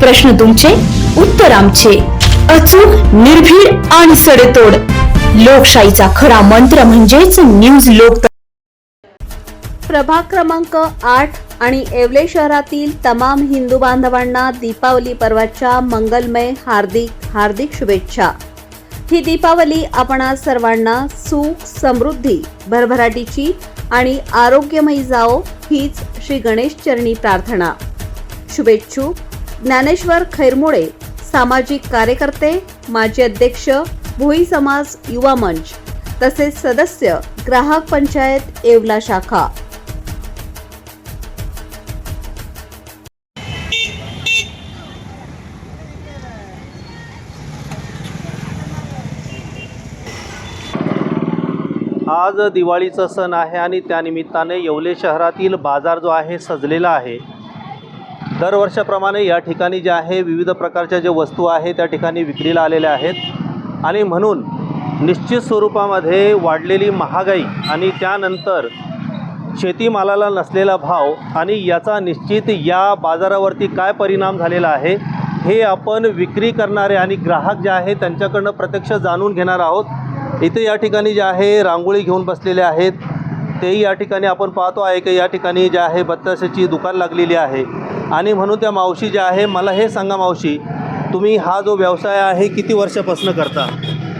प्रश्न तुमचे उत्तर आमचे. अचूक निर्भीड आणि सडेतोड. लोकशाहीचा खरा मंत्र म्हणजेच न्यूज लोक प्रभाग क्रमांक आठ आणि येवले शहरातील तमाम हिंदू बांधवांना दीपावली पर्वाच्या मंगलमय हार्दिक हार्दिक शुभेच्छा. ही दीपावली आपणा सर्वांना सुख समृद्धी भरभराटीची आणि आरोग्यमयी जाओ हीच श्री गणेश चरणी प्रार्थना. शुभेच्छुक. ज्ञानेश्वर खैरमोडे सामाजिक कार्यकर्ते माजी अध्यक्ष भोई समाज युवा मंच तसेच सदस्य ग्राहक पंचायत येवला शाखा. आज दिवाळीचा सण आहे आणि त्यानिमित्ताने येवले शहरातील बाजार जो आहे सजलेला आहे. दरवर्षाप्रमाणे या ठिकाणी जे आहे विविध प्रकारच्या ज्या वस्तू आहे त्या ठिकाणी विक्रीला आलेल्या आहेत. आणि म्हणून निश्चित स्वरूपामध्ये वाढलेली महागाई आणि त्यानंतर शेतीमालाला नसलेला भाव आणि याचा निश्चित या बाजारावरती काय परिणाम झालेला आहे हे आपण विक्री करणारे आणि ग्राहक जे आहे त्यांच्याकडनं प्रत्यक्ष जाणून घेणार आहोत. इथे या ठिकाणी जे आहे रांगोळी घेऊन बसलेले आहेत. तेही या ठिकाणी आपण पाहतो आहे की या ठिकाणी जे आहे बत्ताशाची दुकान लागलेली आहे. आणि म्हणून त्या मावशी ज्या आहे मला हे सांगा मावशी तुम्ही हा जो व्यवसाय आहे किती वर्षापासून करता?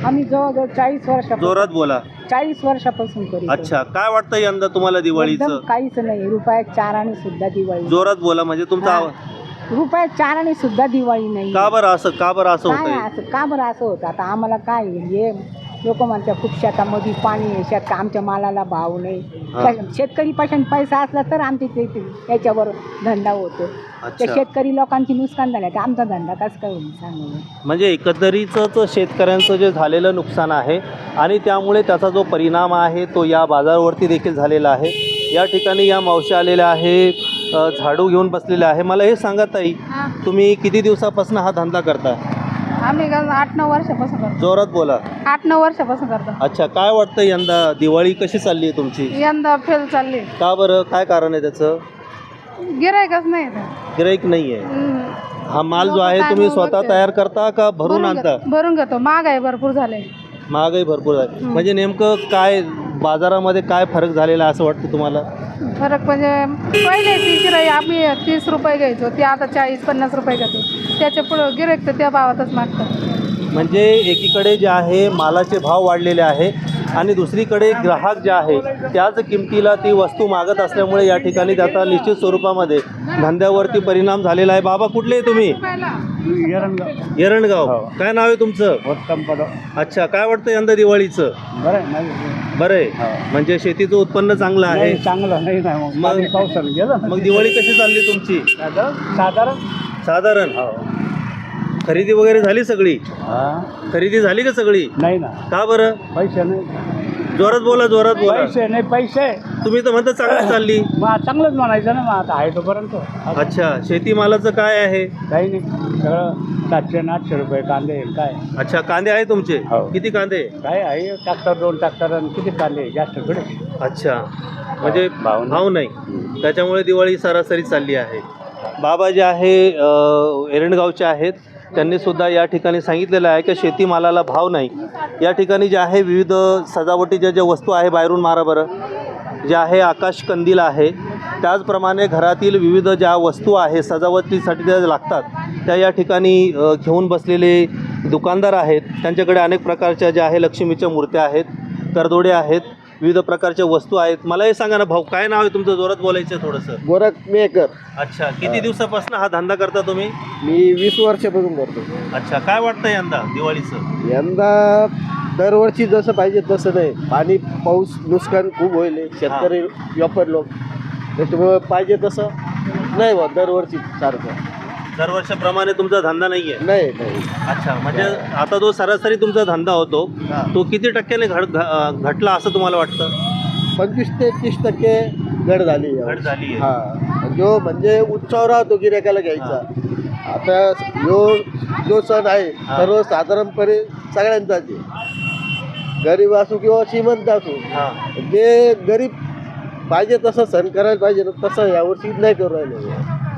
आम्ही जवळजवळ चाळीस वर्षापासून जोरात बोला. चाळीस वर्षापासून करीत अच्छा काय वाटतं यंदा तुम्हाला एकदम दिवाळीचं काहीच नाही रुपयात चार आणि सुद्धा दिवाळी. जोरात बोला म्हणजे तुमचा हा. आवाज रुपयात चार आणि सुद्धा दिवाळी नाही. का बरं असं का बरं असं काय होतंय? असं का बरं असं होतं? आता आम्हाला काय हे लोक म्हणतात खूप शेतामध्ये पाणी आहे शेत आमच्या मालाला भाव नाही. शेतकरी पासून पैसा असला तर आमचे ते ते- याच्यावर धंदा होतो. त्या अच्छा. शेतकरी लोकांची नुकसान झालं. तर आमचा धंदा कसं काय होईल सांगा म्हणजे एकंदरीतच शेतकऱ्यांचं जे झालेलं नुकसान आहे आणि त्यामुळे त्याचा जो परिणाम आहे तो या बाजारावरती देखील झालेला आहे. या ठिकाणी या मावशी आलेल्या आहे अ, झाडू घेऊन बसलेल्या आहे. मला हे सांगा ताई तुम्ही किती दिवसापासून हा धंदा करता आम्ही आठ नऊ वर्षापासून करतो. जोरात बोला. आठ नऊ वर्षापासून करतो. अच्छा काय वाटतं यंदा? दिवाळी कशी चालली आहे तुमची? यंदा फेल चालली. का बरं? काय कारण आहे त्याचं? गिरायकच नाही इथं. गिराईक नाही आहे हम्म. हा माल जो आहे तुम्ही स्वतः तयार करता का भरून आणता घेतो- भरून घेतो. महागाई भरपूर झाले. महागाई भरपूर आहे. म्हणजे नेमकं काय बाजारामध्ये काय फरक झालेला आहे असं वाटतं तुम्हाला? फरक म्हणजे पहिले ती गिराई आम्ही तीस रुपये घ्यायचो ती आता चाळीस पन्नास रुपये घेतो. त्याच्या पुढं गिराईक तर त्या भावातच मागतात. म्हणजे एकीकडे जे आहे मालाचे भाव वाढलेले आहे आणि दुसरीकडे ग्राहक जे आहे त्याच किमतीला ती वस्तू मागत असल्यामुळे या ठिकाणी त्याचा निश्चित स्वरूपामध्ये धंद्यावरती परिणाम झालेला आहे. बाबा कुठले तुम्ही? एरणगाव काय नाव आहे तुमचं? अच्छा काय वाटतं यंदा दिवाळीचं? बरं आहे म्हणजे शेतीचं उत्पन्न चांगलं आहे. चांगलं नाही ना मग मग- पाणी पावसानं गेलं मग दिवाळी कशी चालली तुमची? साधारण? साधारण? खरेदी वगैरे झाली सगळी? खरेदी झाली का सगळी? नाही ना. का बरं? पैसे नाही. जोरात बोला जोरात बोला. पैसे नाही पैसे. तुम्ही तर म्हणता चांगली चालली. मग चांगलंच म्हणायचं ना मग आता आहे तोपर्यंत. अच्छा शेतीमालाचं काय आहे? काही नाही. सगळं सातशे आणि आठशे रुपये कांदे काय? अच्छा कांदे आहे तुमचे? हो. किती कांदे? काय आहे? ट्रॅक्टर दोन ट्रॅक्टर आणि किती कांदे? जास्त थोडे अच्छा. म्हणजे भाव नाही. भाव नाही. त्याच्यामुळे दिवाळी सरासरी चालली आहे. बाबा जे आहे अ, एरंडगावचे आहेत त्यांनी सुद्धा या ठिकाणी सांगितलेलं आहे की शेतीमालाला भाव नाही. या ठिकाणी जे आहे विविध सजावटीच्या ज्या वस्तू आहे बाहेरून मारा बरं. जे आहे आकाश कंदील आहे. त्याचप्रमाणे घरातील विविध ज्या वस्तू आहे सजावटीसाठी ज्या लागतात त्या या ठिकाणी घेऊन बसलेले दुकानदार आहेत. त्यांच्याकडे अनेक प्रकारच्या ज्या आहे लक्ष्मीच्या मूर्त्या आहेत करदोडे आहेत विविध प्रकारच्या वस्तू आहेत. मला हे सांगा ना भाऊ काय नाव आहे तुमचं? जोरात बोलायचं आहे थोडंसं. गोरख मेकर अच्छा किती दिवसापासून हा धंदा करता तुम्ही? मी वीस वर्षापासून करतो. अच्छा काय वाटतं यंदा दिवाळीचं? यंदा दरवर्षी जसं पाहिजे तसं नाही. पाणी पाऊस नुकसान खूप होईल. शेतकरी व्यापार लोक. त्याच्यामुळे पाहिजे तसं नाही बा दरवर्षी सारखं. दरवर्षाप्रमाणे तुमचा धंदा नाही आहे नाही नाही. अच्छा म्हणजे आता जो सरासरी तुमचा धंदा होतो तो किती टक्क्याने घड घ- घटला असं तुम्हाला वाटतं? पंचवीस ते तीस टक्के घड झाली घट. झाली आहे. हा. जो म्हणजे उत्सव राहतो गिरायकाला घ्यायचा. आता जो जो सण आहे हा. सर्वसाधारणपणे सगळ्यांचाच आहे. गरीब असो किंवा श्रीमंत असो हां. जे गरीब पाहिजे तसं सण करायला पाहिजे ना तसं यावर्षी नाही करू राहिले.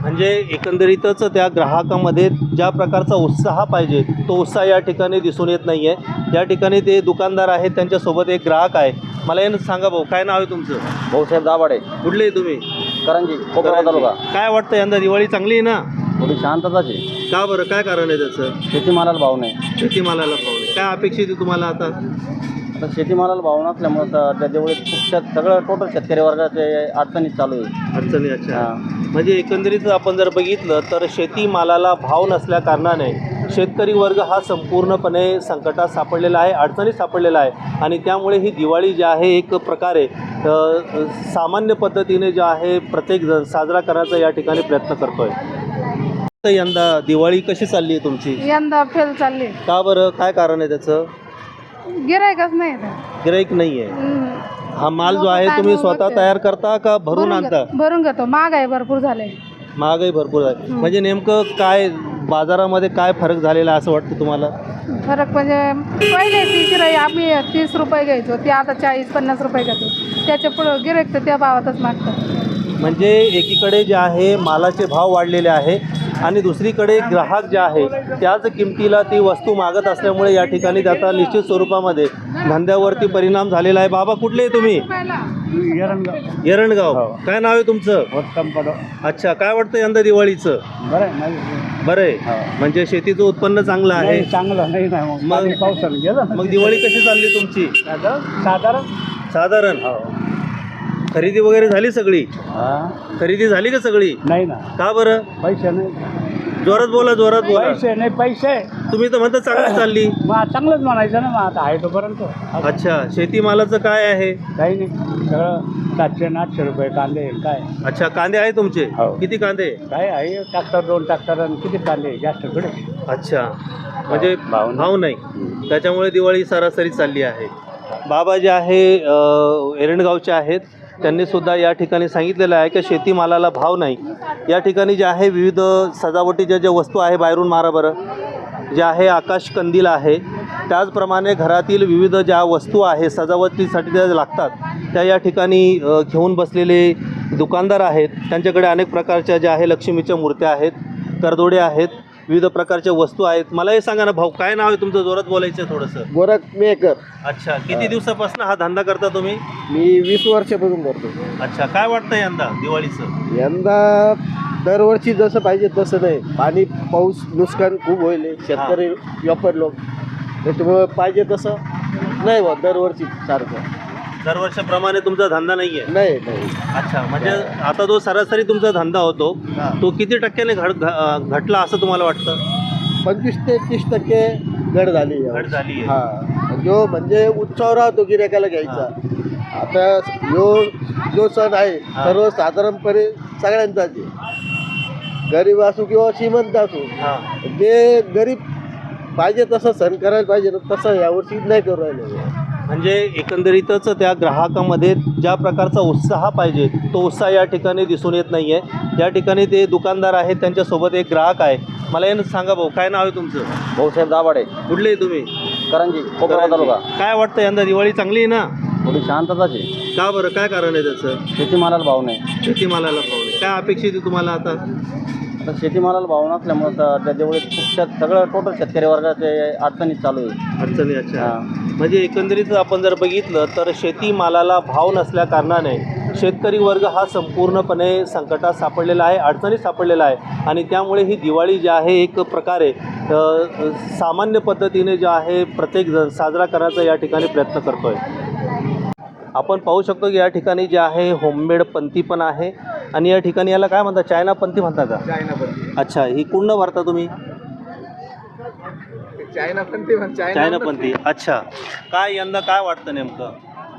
म्हणजे एकंदरीतच त्या ग्राहकामध्ये ज्या प्रकारचा उत्साह पाहिजे तो उत्साह या ठिकाणी दिसून येत नाही आहे या ठिकाणी ते दुकानदार आहेत त्यांच्यासोबत एक ग्राहक आहे. मला हे सांगा भाऊ काय नाव आहे तुमचं? भाऊसाहेब दाभाडे. कुठले आहे तुम्ही? करंजी तालुका. काय वाटतं यंदा दिवाळी चांगली आहे ना? थोडी शांतताच आहे. का बरं? काय कारण आहे त्याचं? शेतीमालाला भाव नाही. शेतीमालाला भाव नाही. काय अपेक्षित आहे तुम्हाला आता? आता शेतीमालाला भाव नसल्यामुळं तर त्याच्यामुळे खूप शेत सगळं टोटल शेतकरी वर्गाचे अडचणीत चालू आहे. अडचणी अच्छा. हा. म्हणजे एकंदरीत आपण जर बघितलं तर शेतीमालाला भाव नसल्या कारणाने शेतकरी वर्ग हा संपूर्णपणे संकटात सापडलेला आहे अडचणीत सापडलेला आहे. आणि त्यामुळे ही दिवाळी जी आहे एक प्रकारे अ, सामान्य पद्धतीने जे आहे प्रत्येक जण साजरा करण्याचा या ठिकाणी प्रयत्न करतोय. तर यंदा दिवाळी कशी चालली आहे तुमची? यंदा फेल चालली. का बरं? काय कारण आहे त्याचं? गिरायकच नाही इथं. गिराईक नाही आहे. हम्म. हा माल जो आहे तुम्ही स्वतः तयार करता का भरून आणता घेतो- भरून घेतो. महागाई भरपूर झाले महागाई भरपूर आहे म्हणजे नेमकं काय बाजारामध्ये काय फरक झालेला आहे असं वाटतं तुम्हाला? फरक म्हणजे पहिले तीस राई आम्ही तीस रुपये घ्यायचो. ते आता चाळीस पन्नास रुपये घेतो. त्याच्या पुढं गिरायक तर त्या भावातच मागतात. म्हणजे एकीकडे जे आहे मालाचे भाव वाढलेले आहे. आणि दुसरीकडे ग्राहक जे आहे त्याच किमतीला ती वस्तू मागत असल्यामुळे या ठिकाणी त्याचा निश्चित स्वरूपामध्ये धंद्यावरती परिणाम झालेला आहे. बाबा कुठले तुम्ही? येरणगाव काय नाव आहे तुमचं? अच्छा काय वाटतं यंदा दिवाळीचं? बरं आहे म्हणजे शेतीचं उत्पन्न चांगलं आहे. चांगलं नाही ना मग मग दिवाळी कशी चालली तुमची? साधारण. साधारण. खरेदी वगैरे झाली सगळी? खरेदी झाली का सगळी? नाही ना. का बरं? पैसे नाही. जोरात बोला जोरात बोला. पैसे नाही पैसे. तुम्ही तर म्हणता चांगली चालली. मग चांगलंच म्हणायचं ना मग आता आहे तोपर्यंत. अच्छा शेतीमालाचं काय आहे? काही नाही. सगळं सातशे आणि आठशे रुपये कांदे काय? अच्छा कांदे आहे तुमचे? हो. किती कांदे? काय आहे? ट्रॅक्टर दोन ट्रॅक्टर आणि किती कांदे जास्त थोडे अच्छा. म्हणजे भाव नाही. भाव नाही. त्याच्यामुळे दिवाळी सरासरी चालली आहे. बाबा जे आहे अ, एरंडगावचे आहेत त्यांनी सुद्धा या ठिकाणी सांगितलेलं आहे की शेतीमालाला भाव नाही. या ठिकाणी जे आहे विविध सजावटीच्या ज्या वस्तू आहे बाहेरून मारा बरं जे आहे आकाश कंदील आहे त्याचप्रमाणे घरातील विविध ज्या वस्तू आहे सजावटीसाठी ज्या लागतात त्या या ठिकाणी घेऊन बसलेले दुकानदार आहेत. त्यांच्याकडे अनेक प्रकारच्या ज्या आहे लक्ष्मीच्या मूर्त्या आहेत करदोडे आहेत विविध प्रकारच्या वस्तू आहेत. मला हे सांगा ना भाऊ काय नाव आहे तुमचं? जोरात बोलायचं आहे थोडंसं. गोरख मेकर अच्छा किती दिवसापासून हा धंदा करता तुम्ही? मी वीस वर्षापासून करतो. अच्छा काय वाटतं यंदा दिवाळीचं? यंदा दरवर्षी जसं पाहिजे तसं नाही. पाणी पाऊस नुकसान खूप होईल शेतकरी व्यापार लोक त्याच्यामुळे पाहिजे तसं नाही बा दरवर्षी सारखं. दरवर्षाप्रमाणे तुमचा धंदा नाही आहे नाही नाही. अच्छा म्हणजे आता जो सरासरी तुमचा धंदा होतो. तो किती टक्क्याने घड घ- घटला असं तुम्हाला वाटतं? पंचवीस ते तीस टक्के घट झाली घट यावर्षी. झाली आहे. हा. जो म्हणजे उत्सव राहतो गिरायकाला घ्यायचा. आता जो जो सण आहे हा. सर्वसाधारणपणे सगळ्यांचाच आहे. गरीब असो किंवा श्रीमंत असो हां. जे गरीब पाहिजे तसं सण करायला पाहिजे ना तसं यावर्षी नाही करू राहिले. म्हणजे एकंदरीतच त्या ग्राहकामध्ये ज्या प्रकारचा उत्साह पाहिजे तो उत्साह या ठिकाणी दिसून येत नाही आहे या ठिकाणी ते दुकानदार आहेत त्यांच्यासोबत एक ग्राहक आहे. मला हे सांगा भाऊ काय नाव आहे तुमचं? भाऊसाहेब दाभाडे. कुठले आहे तुम्ही? करंजी. तालुका. काय वाटतं यंदा दिवाळी चांगली आहे ना? थोडी शांतताच आहे. का बरं? काय कारण आहे त्याचं? शेतीमालाला भाव नाही. शेतीमालाला भाव नाही. काय अपेक्षित आहे तुम्हाला आता? आता शेतीमालाला भाव नसल्यामुळं तर त्याच्यामुळे खूप शेत सगळं टोटल शेतकरी वर्गाचे अडचणीत चालू आहे. अडचणी अच्छा. हा. म्हणजे एकंदरीत आपण जर बघितलं तर शेतीमालाला भाव नसल्या कारणाने शेतकरी वर्ग हा संपूर्णपणे संकटात सापडलेला आहे अडचणीत सापडलेला आहे. आणि त्यामुळे ही दिवाळी जी आहे एक प्रकारे अ, सामान्य पद्धतीने जे आहे प्रत्येकजण साजरा करण्याचा या ठिकाणी प्रयत्न करतोय. आपण पाहू शकतो की या ठिकाणी जे आहे होममेड पंथी पण आहे. आणि या ठिकाणी याला काय म्हणतात? चायना पंथी म्हणता का? अच्छा ही कुंड भरता तुम्ही? चायना ते चायना पंथी. अच्छा. काय यंदा काय वाटतं नेमकं?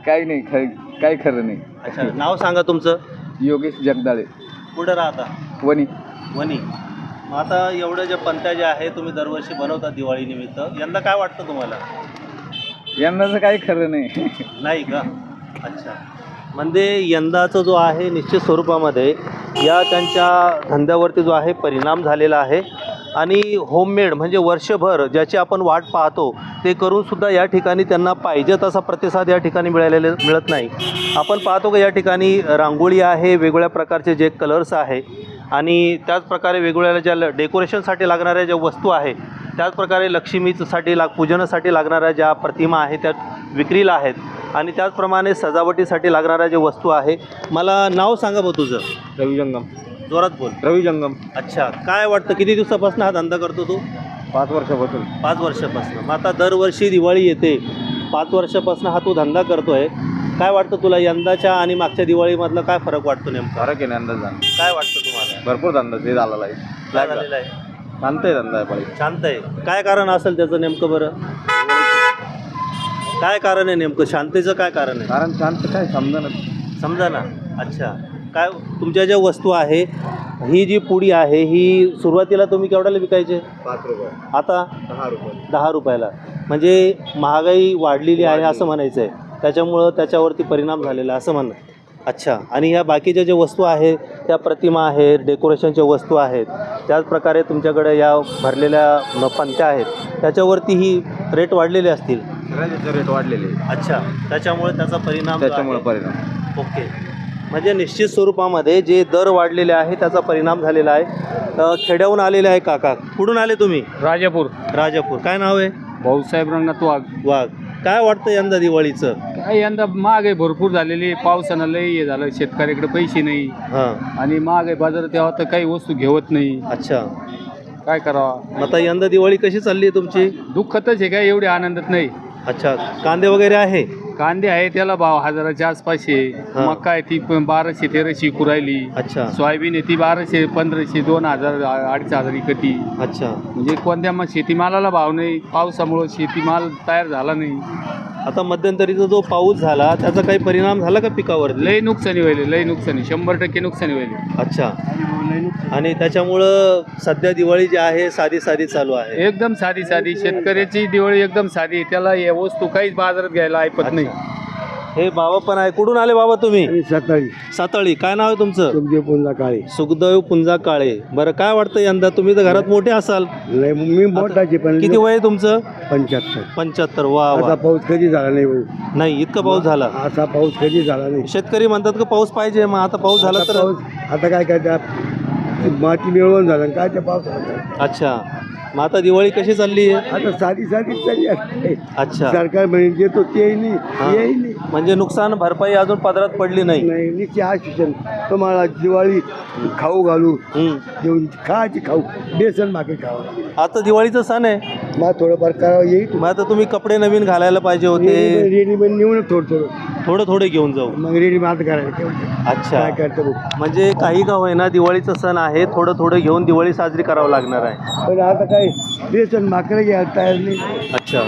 काही नाही खर काही खरं नाही. अच्छा नाव सांगा तुमचं. योगेश जगदाळे. कुठं राहता? वणी. वणी. मग आता एवढं जे पंत्या जे आहे तुम्ही दरवर्षी बनवता दिवाळीनिमित्त यंदा काय वाटतं तुम्हाला? यंदाचं काही खरं नाही. नाही का? अच्छा. म्हणजे यंदाचा जो आहे निश्चित स्वरूपामध्ये या त्यांच्या धंद्यावरती जो आहे परिणाम झालेला आहे. आणि होममेड म्हणजे वर्षभर ज्याची आपण वाट पाहतो ते करूनसुद्धा या ठिकाणी त्यांना पाहिजे तसा प्रतिसाद या ठिकाणी मिळालेले मिळत नाही. आपण पाहतो का या ठिकाणी रांगोळी आहे वेगवेगळ्या प्रकारचे जे कलर्स आहे आणि त्याचप्रकारे वेगवेगळ्या ज्या डेकोरेशनसाठी लागणाऱ्या ज्या वस्तू आहे त्याचप्रकारे लक्ष्मीसाठी लाग पूजनासाठी लागणाऱ्या ज्या प्रतिमा आहेत त्या विक्रीला आहेत. आणि त्याचप्रमाणे सजावटीसाठी लागणाऱ्या ज्या वस्तू आहे मला नाव सांगा बघ तुझं. रवी जंगम. जोरात बोल. रवी जंगम. अच्छा काय वाटतं किती दिवसापासून हा धंदा करतो तू? पाच वर्षापासून. पाच वर्षापासून. मग आता दरवर्षी दिवाळी येते. पाच वर्षापासून हा तू धंदा करतोय. काय वाटतं तुला यंदाच्या आणि मागच्या दिवाळीमधला काय फरक वाटतो नेमका? फरक आहे ना अंदाज झाला काय वाटतं तुम्हाला? भरपूर धंदा ते झालेला आहे. काय झालेलं आहे? शांत धंदा आहे पाळी शांत आहे. काय कारण असेल त्याचं नेमकं बरं? काय कारण आहे नेमकं? शांतीचं काय कारण आहे? कारण शांत काय? समजा समजा ना? अच्छा. काय तुमच्या ज्या वस्तू आहे ही जी पुडी आहे ही सुरुवातीला तुम्ही केवढ्याला विकायचे? पाच रुपये. आता? दहा रुपये. दहा रुपयाला. म्हणजे महागाई वाढलेली आहे असं म्हणायचं आहे त्याच्यामुळं त्याच्यावरती परिणाम झालेला असं म्हणणं. अच्छा. आणि ह्या बाकीच्या ज्या वस्तू आहेत त्या प्रतिमा आहेत डेकोरेशनच्या वस्तू आहेत त्याचप्रकारे तुमच्याकडे या भरलेल्या न- पंत्या आहेत त्याच्यावरती ही रेट वाढलेले असतील. सगळ्याचे रेट वाढलेले आहे. अच्छा त्याच्यामुळे त्याचा परिणाम जो त्याच्यामुळे आहे- परिणाम. ओके. म्हणजे निश्चित स्वरूपामध्ये जे दर वाढलेले आहे त्याचा परिणाम झालेला आहे. अ, खेड्याहून आलेले आहे काका. कुठून आले तुम्ही? राजापूर. राजापूर. काय नाव आहे? भाऊसाहेब रंगनाथ वाघ. वाघ. काय वाटतं यंदा दिवाळीचं? काय यंदा महाग आहे भरपूर झालेली पावसानं लय हे झालं. शेतकऱ्याकडे पैसे नाही. हां. आणि महाग आहे बाजारात तेव्हा तर काही वस्तू घेवत नाही. अच्छा. काय करावं? मग आता यंदा दिवाळी कशी चालली आहे तुमची? दुःखतच आहे काय? एवढी आनंदात नाही. अच्छा कांदे वगैरे आहे? कांदे आहे त्याला भाव हजाराच्या आसपास आहे. हा. मका आहे ती पण बाराशे तेराशे कुरायली अच्छा. सोयाबीन आहे ती बाराशे पंधराशे दोन हजार आ- अडीच हजार इकटी अच्छा. म्हणजे कोणत्या मग शेतीमालाला भाव नाही. पावसामुळं शेतीमाल तयार झाला नाही. आता मध्यंतरीचा जो पाऊस झाला त्याचा काही परिणाम झाला का पिकावर लय नुकसानी व्हायले लय नुकसानी. शंभर टक्के नुकसानी व्हायले. अच्छा. आणि त्याच्यामुळं सध्या दिवाळी जी आहे साधी साधी चालू आहे. एकदम साधी साधी. शेतकऱ्याची दिवाळी एकदम साधी. त्याला या वस्तू काहीच बाजारात घ्यायला ऐपत नाही. हे बाबा पण आहे. कुठून आले बाबा तुम्ही? सकाळी साताळी काय नाव आहे तुमचं? तुमचे पुन्हा काळी सुखदेव पुंजा काळे बरं काय वाटतं यंदा? तुम्ही तर घरात मोठे असाल. नाही मी मोठाचे पण किती वय आहे तुमचं? पंच्याहत्तर. पंच्याहत्तर. वा असा वा पाऊस कधी झाला नाही भाऊ. नाही इतका पाऊस झाला. असा पाऊस कधी झाला नाही. शेतकरी म्हणतात की पाऊस पाहिजे मग आता पाऊस झाला आता तर पाऊस आता काय करतात माती मिळवून झालं काय त्या पावसाचं? अच्छा. मग आता दिवाळी कशी चालली आहे? आता साधी साधी चालली असते अच्छा. सरकार म्हणजे देतो तेही नाही तेही नाही म्हणजे नुकसान भरपाई अजून पदरात पडली नाही. नाही आशिषण तुम्हाला दिवाळी खाऊ घालू हम्म. देऊन खायची खाऊ बेसन मागे खाऊ. आता दिवाळीचा सण आहे. मग थोडंफार करावं येईल. मग आता तुम्ही कपडे नवीन घालायला पाहिजे होते. रेडीमेड नेऊन थोडं थोडं थोडं थोडे घेऊन जाऊ. मग रेडीमेड आता करायला ठेवायचं. अच्छा. काय करतो म्हणजे काही का होईना दिवाळीचा सण आहे थोडं थोडं घेऊन दिवाळी साजरी करावं लागणार आहे. पण आता काय बेसन माकडे घ्यायला तयार नाही. अच्छा.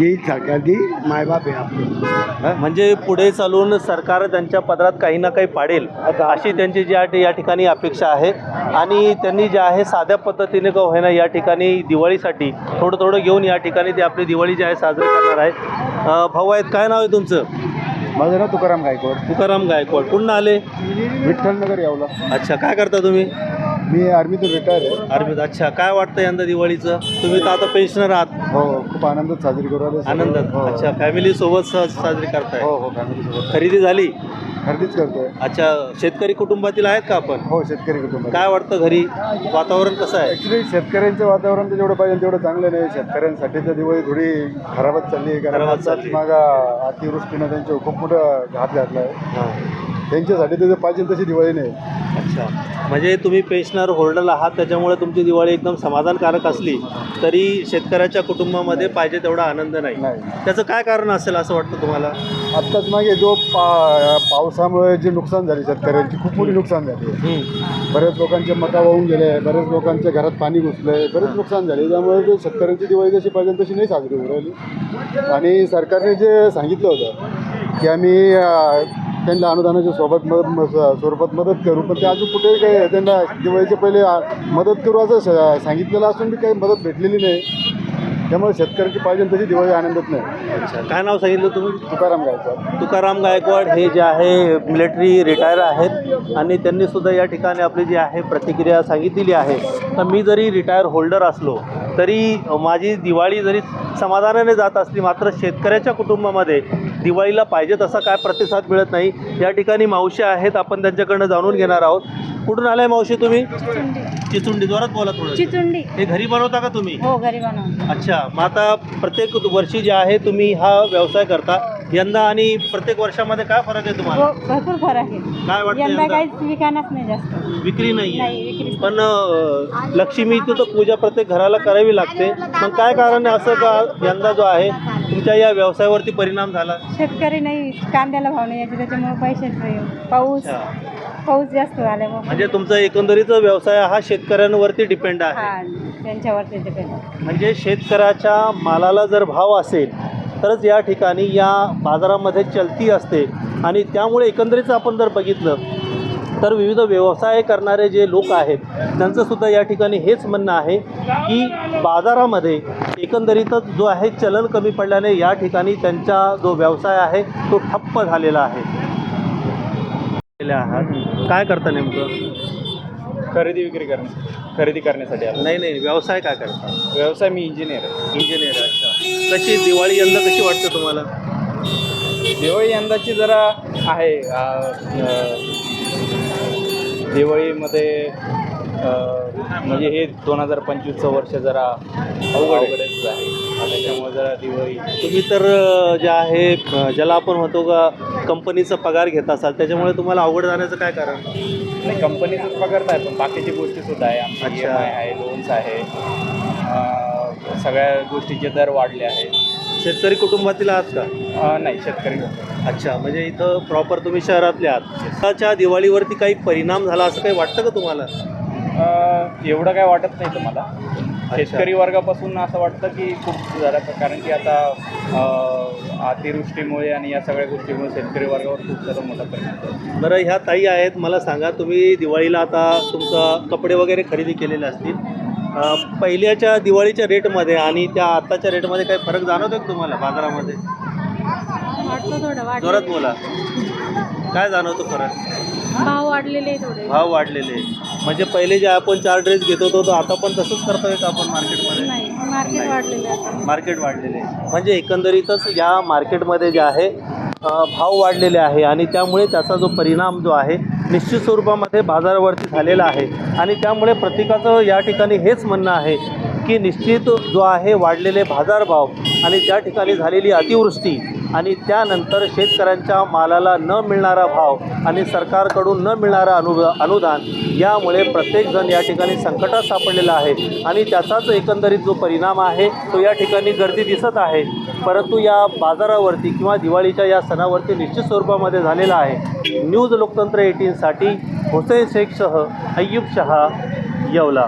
सरकार देईल मायबाप आहे आपले. म्हणजे पुढे चालून सरकार त्यांच्या पदरात काही ना काही पाडेल अशी त्यांची जी या ठिकाणी अपेक्षा आहे. आणि त्यांनी जे आहे साध्या पद्धतीने का होईना या ठिकाणी दिवाळीसाठी थोडं थोडं घेऊन या ठिकाणी ते आपली दिवाळी जी आहे साजरी करणार आहे. भाऊ आहेत काय नाव आहे तुमचं? माझं नाव तुकाराम गायकवाड. तुकाराम गायकवाड. पुन्हा आले? विठ्ठलनगर यावला. अच्छा काय करता तुम्ही? मी आर्मीतून रिटायर आहे. अरविंद अच्छा. काय वाटतं यंदा दिवाळीचं? तुम्ही तर आता पेन्शनर आहात. हो खूप आनंदात साजरी करू सगळे. आनंदात. हो. अच्छा फॅमिली सोबत सहज साजरी करताय. हो हो फॅमिली सोबत. खरेदी झाली? खरेदीच करतोय. अच्छा शेतकरी कुटुंबातील आहेत का आपण? हो शेतकरी कुटुंब काय वाटतं घरी? वातावरण कसं आहे? ऍक्च्युली शेतकऱ्यांचं वातावरण तर जेवढं पाहिजे तेवढं चांगलं नाही. शेतकऱ्यांसाठी तर दिवाळी थोडी खराबच चालली आहे कारण खराबच आताच चालली. मागा अतिवृष्टीनं त्यांच्यावर खूप मोठं घात घातला आहे. हां. त्यांच्यासाठी तर पाहिजे तशी दिवाळी नाही. अच्छा. म्हणजे तुम्ही पेन्शनर होल्डर आहात त्याच्यामुळे तुमची दिवाळी एकदम समाधानकारक असली तरी शेतकऱ्याच्या कुटुंबामध्ये पाहिजे तेवढा आनंद नाही. नाही. त्याचं काय कारण असेल असं वाटतं तुम्हाला? आत्ताच मागे जो पा पावसामुळे जे नुकसान झाले शेतकऱ्यांची खूप मोठी नुकसान झाली. बऱ्याच लोकांचे मका वाहून गेले बऱ्याच लोकांच्या घरात पाणी घुसलंय बरेच नुकसान झाले. त्यामुळे जे शेतकऱ्यांची दिवाळी जशी पाहिजे तशी नाही साजरी होऊ राहिली. आणि सरकारने जे सांगितलं होतं की आम्ही अं, त्यांना अनुदानाच्या सोबत मदत स्वरूपात मदत करू. पण ते अजून कुठेही काही त्यांना दिवाळीच्या पहिले मदत करू असं सांगितलेलं असून बी काही मदत भेटलेली नाही. त्यामुळे शेतकऱ्यांची पाहिजे तशी दिवाळी आनंदात नाही. अच्छा. काय नाव सांगितलं तुम्ही? तुकाराम गायचा तुकाराम गायकवाड हे जे आहे मिलिटरी रिटायर आहेत आणि त्यांनी सुद्धा या ठिकाणी आपली जी आहे प्रतिक्रिया सांगितलेली आहे. तर मी जरी रिटायर होल्डर असलो तरी माझी दिवाळी जरी समाधानाने जात असली मात्र शेतकऱ्याच्या कुटुंबामध्ये दिवाळीला पाहिजे तसा काय प्रतिसाद मिळत नाही. या ठिकाणी मावशी आहेत आपण त्यांच्याकडनं जाणून घेणार आहोत. कुठून आलाय मावशी तुम्ही? चिचुंडी. जोरात बोला थोडं चिचुंडी. हे घरी बनवता का तुम्ही? हो घरी बनवून अच्छा मग आता प्रत्येक वर्षी जे आहे तुम्ही हा व्यवसाय करता. यंदा आणि प्रत्येक वर्षामध्ये काय फरक आहे तुम्हाला? हो भरपूर फरक आहे. काय वाटतं यंदा यंदा? काहीच विकायलाच नाही जास्त. विक्री नाही नाही विक्री पण अं, लक्ष्मीची तर पूजा प्रत्येक घराला करावी लागते. मग काय कारण आहे असं का यंदा जो आहे तुमच्या या व्यवसायावरती परिणाम झाला? शेतकरी नाही कांद्याला भाव नाही याचे त्याच्यामुळे पैसेच नाही. पाऊस अच्छा. पाऊस जास्त झाल्यामुळे म्हणजे तुमचा एकंदरीत व्यवसाय हा शेतकऱ्यांवरती डिपेंड आहे. हा त्यांच्यावरती डिपेंड म्हणजे शेतकऱ्याच्या मालाला जर भाव असेल तरच या ठिकाणी या बाजारामध्ये चलती असते आणि त्यामुळे एकंदरीत आपण जर बघितलं तर विविध व्यवसाय करणारे जे लोक आहेत त्यांचंसुद्धा या ठिकाणी हेच म्हणणं आहे की बाजारामध्ये एकंदरीतच जो आहे चलन कमी पडल्याने या ठिकाणी त्यांचा जो व्यवसाय आहे तो ठप्प झालेला आहे. आहात काय करता नेमकं? खरेदी विक्री करणे खरेदी करण्यासाठी आलो. नाही नाही व्यवसाय काय करता? व्यवसाय मी इंजिनियर आहे. इंजिनियर अच्छा. कशी दिवाळी यंदा कशी वाटते तुम्हाला? दिवाळी यंदाची जरा आहे आ, अ, दिवाळीमध्ये अ, म्हणजे हे दोन हजार पंचवीसचं वर्ष जरा अवघडच आहे. त्याच्यामुळे जरा दिवाळी तुम्ही तर अ, जे आहे अ, ज्याला आपण म्हणतो का कंपनीचा पगार घेत असाल त्याच्यामुळे तुम्हाला अवघड जाण्याचं काय कारण? नाही कंपनीचाच पगार आहे पण बाकीची गोष्टी सुद्धा आहे. आमची. ई एम आय आहे लोन्स आहे. अ, सगळ्या गोष्टीचे दर वाढले आहेत. शेतकरी कुटुंबातील आहात का? अ, नाही शेतकरी अच्छा म्हणजे इथं प्रॉपर तुम्ही शहरातले आहात. स्वतःच्या दिवाळीवरती काही परिणाम झाला असं काही वाटतं का तुम्हाला? अ, एवढं काय वाटत नाही तुम्हाला. शेतकरी वर्गापासून असं वाटतं की खूप जरा कारण की आता अ, अतिवृष्टीमुळे आणि या सगळ्या गोष्टीमुळे शेतकरी वर्गावर खूप जरा मोठा परिणाम बरं ह्या ताई आहेत. मला सांगा तुम्ही दिवाळीला आता तुमचं कपडे वगैरे खरेदी केलेले असतील. पहिल्याच्या दिवाळीच्या रेटमध्ये आणि त्या आत्ताच्या रेटमध्ये काही फरक जाणवतो का तुम्हाला बाजारामध्ये? वाटतो थोडं जोरात बोला. काय जाणवतो फरक? भाव वाढलेले थोडे भाव वाढलेले म्हणजे पहिले जे आपण चार ड्रेस घेत होतो तो आता पण तसंच करतोय का आपण मार्केटमध्ये नाही मार्केट वाढलेले आता. मार्केट वाढलेले म्हणजे एकंदरीतच या मार्केटमध्ये जे आहे अ, भाव वाढलेले आहे आणि त्यामुळे त्याचा जो परिणाम जो आहे निश्चित स्वरूपामध्ये बाजारावरती झालेला आहे. आणि त्यामुळे प्रत्येकाचं या ठिकाणी हेच म्हणणं आहे की निश्चित जो आहे वाढलेले बाजारभाव आणि त्या ठिकाणी झालेली अतिवृष्टी आणि त्यानंतर शेतकऱ्यांच्या मालाला न मिळणारा भाव आणि सरकारकडून न मिळणारा अनु अनुदान यामुळे प्रत्येकजण या ठिकाणी संकटात सापडलेला आहे. आणि त्याचाच एकंदरीत जो परिणाम आहे तो या ठिकाणी गर्दी दिसत आहे. परंतु या बाजारावरती किंवा दिवाळीच्या या सणावरती निश्चित स्वरूपामध्ये झालेला आहे. न्यूज लोकतंत्र एटीनसाठी हुसेन शेखसह अय्यूब शहा येवला.